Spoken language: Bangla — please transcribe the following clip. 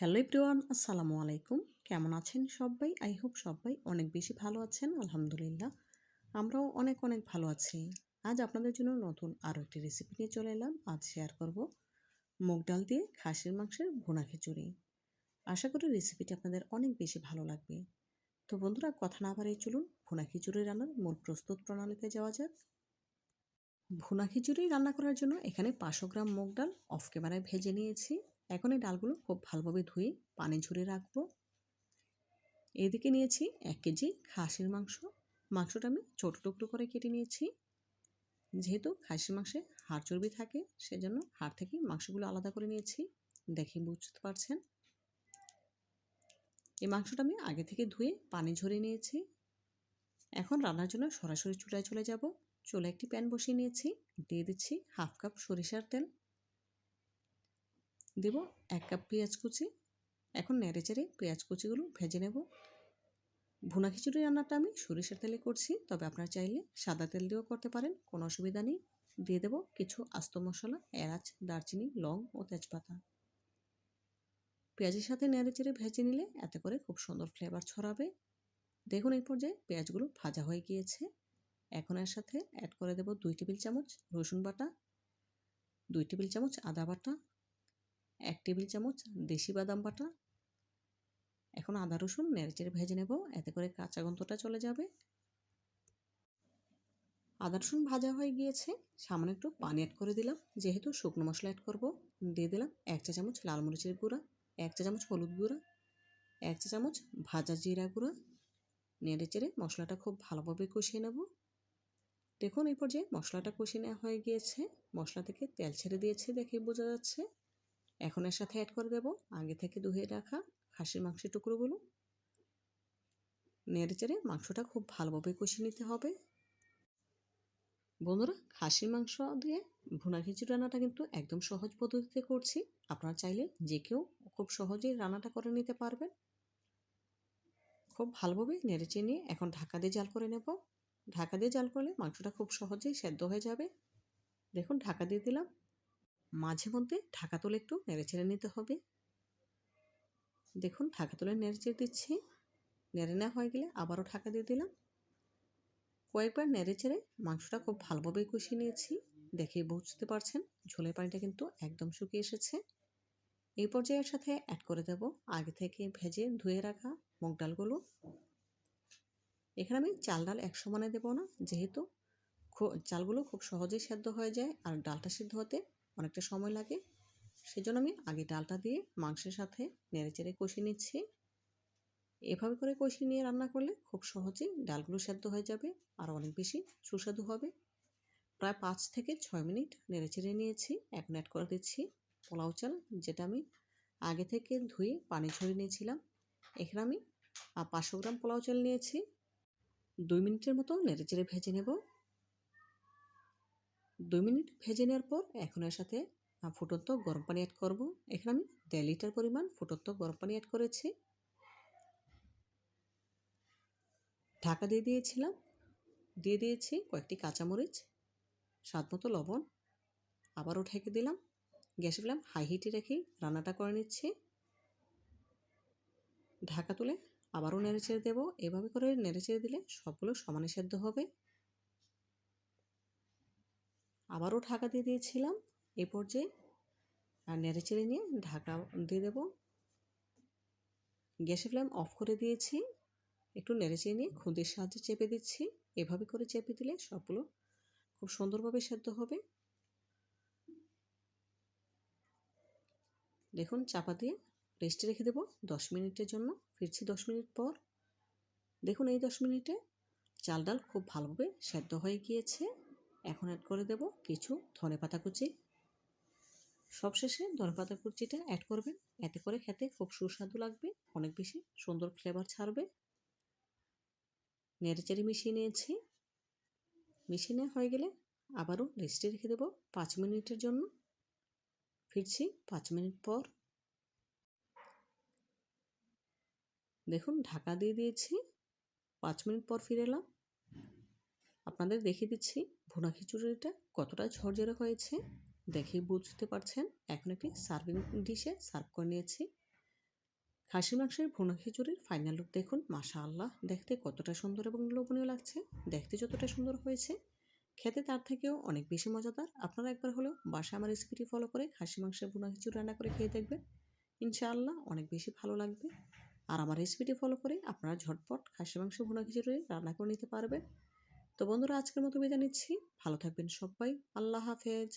হ্যালো এভরিওয়ান, আসসালামু আলাইকুম। কেমন আছেন সবাই? আই হোপ সবাই অনেক বেশি ভালো আছেন, আলহামদুলিল্লাহ। আমরাও অনেক অনেক ভালো আছি। আজ আপনাদের জন্য নতুন আরও একটি রেসিপি নিয়ে চলে এলাম। আজ শেয়ার করব মুগ ডাল দিয়ে খাসির মাংসের ভুনা খিচুড়ি। আশা করি রেসিপিটি আপনাদের অনেক বেশি ভালো লাগবে। তো বন্ধুরা, কথা না বাড়িয়ে চলুন, ভুনা খিচুড়ি রান্নার মূল প্রস্তুত প্রণালীতে যাওয়া যাক। ভুনা খিচুড়ি রান্না করার জন্য এখানে পাঁচশো গ্রাম মুগ ডাল অফ ক্যামেরায় ভেজে নিয়েছি। এখন এই ডালগুলো খুব ভালোভাবে ধুয়ে পানি ঝরে রাখব। এদিকে নিয়েছি এক কেজি খাসির মাংস। মাংসটা আমি ছোটো টুকরো করে কেটে নিয়েছি। যেহেতু খাসির মাংসে হাড় চর্বি থাকে, সেজন্য হাড় থেকে মাংসগুলো আলাদা করে নিয়েছি। দেখে বুঝতে পারছেন? এই মাংসটা আমি আগে থেকে ধুয়ে পানি ঝরে নিয়েছি। এখন রান্নার জন্য সরাসরি চুলায় চলে যাব। চুলে একটি প্যান বসিয়ে নিয়েছি। দিয়ে দিচ্ছি হাফ কাপ সরিষার তেল। দেব এক কাপ পেঁয়াজ কুচি। এখন নেড়ে চেড়ে পেঁয়াজ কুচিগুলো ভেজে নেব। ভুনা খিচুড়ি রান্নাটা আমি সরিষার তেলে করছি, তবে আপনারা চাইলে সাদা তেল দিয়েও করতে পারেন, কোনো অসুবিধা নেই। দিয়ে দেব কিছু আস্ত মশলা, এলাচ, দারচিনি, লং ও তেজপাতা। পেঁয়াজের সাথে নেড়ে চেড়ে ভেজে নিলে এতে করে খুব সুন্দর ফ্লেভার ছড়াবে। দেখুন এই পর্যায়ে পেঁয়াজগুলো ভাজা হয়ে গিয়েছে। এখন এর সাথে অ্যাড করে দেব দুই টেবিল চামচ রসুন বাটা, দুই টেবিল চামচ আদা বাটা এক টেবিল চামচ দেশি বাদাম বাটা। এখন আদা রসুন নেড়েচেড়ে ভেজে নেব, এতে করে কাঁচা গন্ধটা চলে যাবে। আদা রসুন ভাজা হয়ে গিয়েছে, সামান্য একটু পানি অ্যাড করে দিলাম, যেহেতু শুকনো মশলা অ্যাড করব। দিয়ে দিলাম এক চা চামচ লাল মরিচের গুঁড়া, এক চা চামচ হলুদ গুঁড়া, এক চা চামচ ভাজা জিরা গুঁড়া। নেড়ে চেড়ে মশলাটা খুব ভালোভাবে কষিয়ে নেব। দেখুন এই পর্যায়ে মশলাটা কষিয়ে নেওয়া হয়ে গিয়েছে। মশলা থেকে তেল ছেড়ে দিয়েছে দেখে বোঝা যাচ্ছে। এখন এর সাথে অ্যাড করে দেব। আগে থেকে ধুয়ে রাখা খাসির মাংসের টুকরোগুলো। নেড়ে চেড়ে মাংসটা খুব ভালোভাবে কষিয়ে নিতে হবে। বন্ধুরা, খাসির মাংস দিয়ে ভুনা খিচুড়ি রান্নাটা কিন্তু একদম সহজ পদ্ধতিতে করছি। আপনারা চাইলে যে কেউ খুব সহজেই রান্নাটা করে নিতে পারবেন। খুব ভালোভাবে নেড়েচে নিয়ে এখন ঢাকা দিয়ে জাল করে নেব। ঢাকা দিয়ে জাল করলে মাংসটা খুব সহজেই সেদ্ধ হয়ে যাবে। দেখুন, ঢাকা দিয়ে দিলাম। মাঝে মধ্যে ঢাকা তুলে একটু নেড়ে ছেড়ে নিতে হবে। দেখুন, ঢাকা তুলে নেড়ে চেড়ে দিচ্ছি। নেড়ে নেওয়া হয়ে গেলে আবারও ঢাকা দিয়ে দিলাম। কয়েকবার নেড়ে চেড়ে মাংসটা খুব ভালোভাবে কষিয়ে নিয়েছি। দেখে বুঝতে পারছেন, ঝোলের পানিটা কিন্তু একদম শুকিয়ে এসেছে। এই পর্যায়ের সাথে অ্যাড করে দেব আগে থেকে ভেজে ধুয়ে রাখা মুগ ডালগুলো। এখানে আমি চাল ডাল এক সমানে দেবো না, যেহেতু চালগুলো খুব সহজেই সেদ্ধ হয়ে যায় আর ডালটা সিদ্ধ হতে অনেকটা সময় লাগে। সেজন্য আমি আগে ডালটা দিয়ে মাংসের সাথে নেড়েচেড়ে কষিয়ে নিচ্ছি। এভাবে করে কষিয়ে নিয়ে রান্না করলে খুব সহজেই ডালগুলো সেদ্ধ হয়ে যাবে আর অনেক বেশি সুস্বাদু হবে। প্রায় পাঁচ থেকে ছয় মিনিট নেড়েচেড়ে নিয়েছি এখন অ্যাড করে দিচ্ছি পোলাও চাল, যেটা আমি আগে থেকে ধুয়ে পানি ঝরিয়ে নিয়েছিলাম। এখানে আমি পাঁচশো গ্রাম পোলাও চাল নিয়েছি। দুই মিনিটের মতো নেড়েচেড়ে ভেজে নেব। দুই মিনিট ভেজে নেওয়ার পর এখন এর সাথে ফুটন্ত গরম পানি অ্যাড করব। এখানে আমি দেড় লিটার পরিমাণ ফুটন্ত গরম পানি অ্যাড করেছি। ঢাকা দিয়ে দিয়েছিলাম। দিয়ে দিয়েছি কয়েকটি কাঁচামরিচ, স্বাদ মতো লবণ। আবারও ঢেকে দিলাম। গ্যাসে ফেলাম, হাই হিটে রেখে রান্নাটা করে নিচ্ছি। ঢাকা তুলে আবারও নেড়ে ছেড়ে দেবো। এভাবে করে নেড়ে ছেড়ে দিলে সবগুলো সমানে সেদ্ধ হবে। আবারও ঢাকা দিয়ে দিয়েছিলাম। এ পর্যায়ে আর নেড়ে চেড়ে নিয়ে ঢাকা দিয়ে দেবো। গ্যাসের ফ্লেম অফ করে দিয়েছি। একটু নেড়ে চেড়ে নিয়ে খুঁদের সাহায্যে চেপে দিচ্ছি। এভাবে করে চেপে দিলে সবগুলো খুব সুন্দরভাবে সেদ্ধ হবে। দেখুন, চাপা দিয়ে রেস্টে রেখে দেবো দশ মিনিটের জন্য। ফিরছি দশ মিনিট পর। দেখুন, এই দশ মিনিটে চাল ডাল খুব ভালোভাবে সেদ্ধ হয়ে গিয়েছে। এখন অ্যাড করে দেব কিছু ধনে পাতা কুচি। সবশেষে ধনে পাতা কুচিটা অ্যাড করবেন। এতে করে খেতে খুব সুস্বাদু লাগবে, অনেক বেশি সুন্দর ফ্লেভার ছাড়বে। নেড়েচেড়ে মিশিয়ে নিয়েছি। মিশিয়ে নেওয়া হয়ে গেলে আবারও রেস্টে রেখে দেবো পাঁচ মিনিটের জন্য। ফিরছি পাঁচ মিনিট পর। দেখুন, ঢাকা দিয়ে দিয়েছি। পাঁচ মিনিট পর ফিরে এলাম। আপনাদের দেখিয়ে দিচ্ছি, ভুনা খিচুড়িটা কতটা ঝরঝরে হয়েছে। দেখেই বুঝতে পারছেন, এখন একটি সার্ভিং ডিশে সার্ভ করে নিয়েছি। খাসি মাংসের ভুনা খিচুড়ির ফাইনাল লুক দেখুন মাশা আল্লাহ দেখতে কতটা সুন্দর এবং লোভনীয় লাগছে। দেখতে যতটা সুন্দর হয়েছে, খেতে তার থেকেও অনেক বেশি মজাদার। আপনারা একবার হলেও বাসায় আমার রেসিপিটি ফলো করে খাসি মাংসের ভুনা খিচুড়ি রান্না করে খেয়ে দেখবেন। ইনশাআল্লাহ, অনেক বেশি ভালো লাগবে। আর আমার রেসিপিটি ফলো করে আপনারা ঝটপট খাসি মাংস ভুনা খিচুড়ি রান্না করে নিতে পারবেন। তো বন্ধুরা আজকের মতো বিদায় নিচ্ছি। ভালো থাকবেন সবাই। আল্লাহ হাফেজ।